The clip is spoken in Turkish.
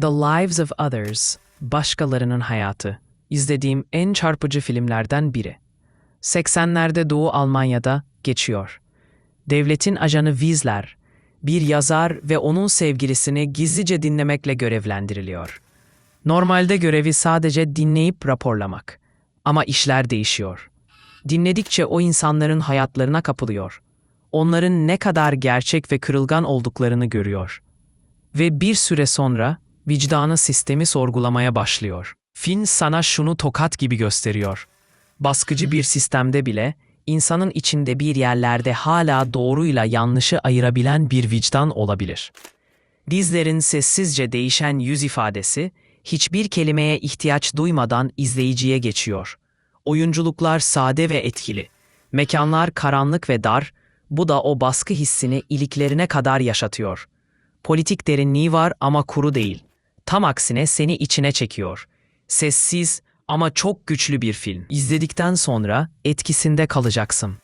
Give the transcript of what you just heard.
The Lives of Others, Başkalarının Hayatı, izlediğim en çarpıcı filmlerden biri. 80'lerde Doğu Almanya'da geçiyor. Devletin ajanı Wiesler, bir yazar ve onun sevgilisini gizlice dinlemekle görevlendiriliyor. Normalde görevi sadece dinleyip raporlamak. Ama işler değişiyor. Dinledikçe o insanların hayatlarına kapılıyor. Onların ne kadar gerçek ve kırılgan olduklarını görüyor. Ve bir süre sonra vicdanı sistemi sorgulamaya başlıyor. Film sana şunu tokat gibi gösteriyor. Baskıcı bir sistemde bile insanın içinde bir yerlerde hala doğruyla yanlışı ayırabilen bir vicdan olabilir. Dizlerin sessizce değişen yüz ifadesi hiçbir kelimeye ihtiyaç duymadan izleyiciye geçiyor. Oyunculuklar sade ve etkili. Mekanlar karanlık ve dar, bu da o baskı hissini iliklerine kadar yaşatıyor. Politik derinliği var ama kuru değil. Tam aksine seni içine çekiyor. Sessiz ama çok güçlü bir film. İzledikten sonra etkisinde kalacaksın.